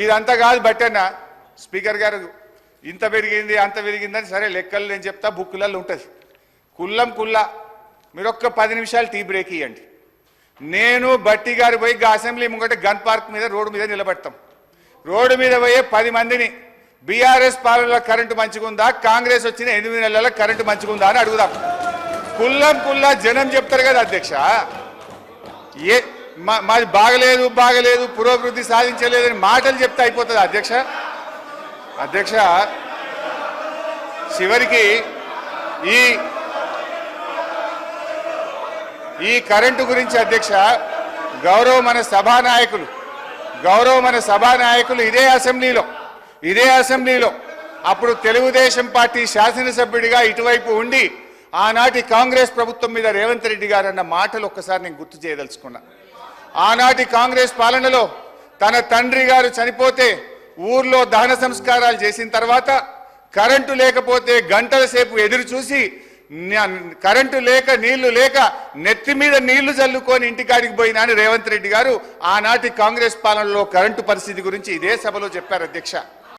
ఇదంతా కాదు బట్టన్న. స్పీకర్ గారు ఇంత పెరిగింది అంత పెరిగిందని సరే లెక్కలు నేను చెప్తా బుక్కులలో ఉంటుంది. కుల్లం కుల్ల మీరు ఒక్క పది నిమిషాలు టీ బ్రేక్ ఇవ్వండి నేను బట్టి గారు పోయి అసెంబ్లీ ముంగట గన్ పార్క్ మీద రోడ్డు మీద నిలబెడతాం. రోడ్డు మీద పోయే పది మందిని బీఆర్ఎస్ పాలనలో కరెంటు మంచిగుందా కాంగ్రెస్ వచ్చిన ఎనిమిది నెలల కరెంటు మంచిగుందా అని అడుగుదాం. కుల్లం కుల్లా జనం చెప్తారు కదా అధ్యక్ష. ఏ మాది బాగలేదు బాగలేదు పురోభివృద్ధి సాధించలేదని మాటలు చెప్తే అయిపోతుంది అధ్యక్ష. అధ్యక్ష చివరికి ఈ ఈ కరెంటు గురించి అధ్యక్ష గౌరవ మన సభానాయకులు గౌరవ మన సభానాయకులు ఇదే అసెంబ్లీలో ఇదే అసెంబ్లీలో. అప్పుడు తెలుగుదేశం పార్టీ శాసనసభ్యుడిగా ఇటువైపు ఉండి ఆనాటి కాంగ్రెస్ ప్రభుత్వం మీద రేవంత్ రెడ్డి గారు అన్న మాటలు ఒక్కసారి నేను గుర్తు చేయదలుచుకున్నా. ఆనాటి కాంగ్రెస్ పాలనలో తన తండ్రి గారు చనిపోతే ఊర్లో దహన సంస్కారాలు చేసిన తర్వాత కరెంటు లేకపోతే గంటల సేపు ఎదురు చూసి కరెంటు లేక నీళ్ళు లేక నెత్తి మీద నీళ్ళు చల్లుకొని ఇంటికాడికి పోయినా అని రేవంత్ రెడ్డి గారు ఆనాటి కాంగ్రెస్ పాలనలో కరెంటు పరిస్థితి గురించి ఇదే సభలో చెప్పారు అధ్యక్ష.